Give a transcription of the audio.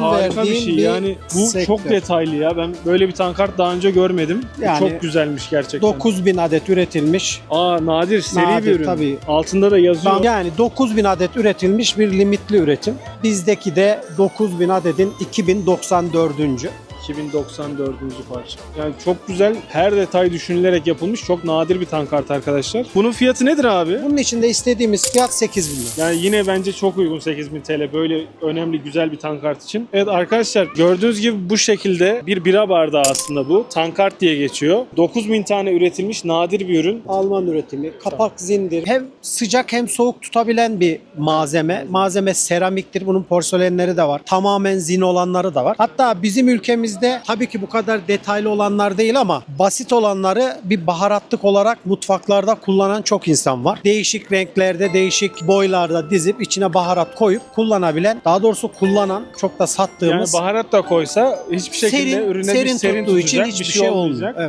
Harika bir şey bir yani bu sektör. çok detaylı ya ben böyle bir tankart daha önce görmedim. Yani çok güzelmiş gerçekten. 9000 adet üretilmiş. Aa nadir seri Nadir, bir ürün. tabii. Altında da yazıyor. Yani 9000 adet üretilmiş bir limitli üretim. Bizdeki de 9000 adetin 2094. 2094. parça. Yani çok güzel her detay düşünülerek yapılmış çok nadir bir tankart arkadaşlar. Bunun fiyatı nedir abi? Bunun içinde istediğimiz fiyat 8000 lira. Yani yine bence çok uygun 8000 TL böyle önemli güzel bir tankart için. Evet arkadaşlar gördüğünüz gibi bu şekilde bir bira bardağı aslında bu. Tankart diye geçiyor. 9000 tane üretilmiş nadir bir ürün. Alman üretimi, kapak zindir. Hem sıcak hem soğuk tutabilen bir malzeme. Malzeme seramiktir. Bunun porselenleri de var. Tamamen zin olanları da var. Hatta bizim ülkemizde tabii ki bu kadar detaylı olanlar değil ama basit olanları bir baharatlık olarak mutfaklarda kullanan çok insan var. Değişik renklerde, değişik boylarda dizip içine baharat koyup kullanabilen, daha doğrusu kullanan, çok da Yani sattığımız baharat da koysa hiçbir şekilde serin, ürüne serin bir serin tuttuğu için hiçbir bir şey, şey olmuyor. olmayacak. Evet.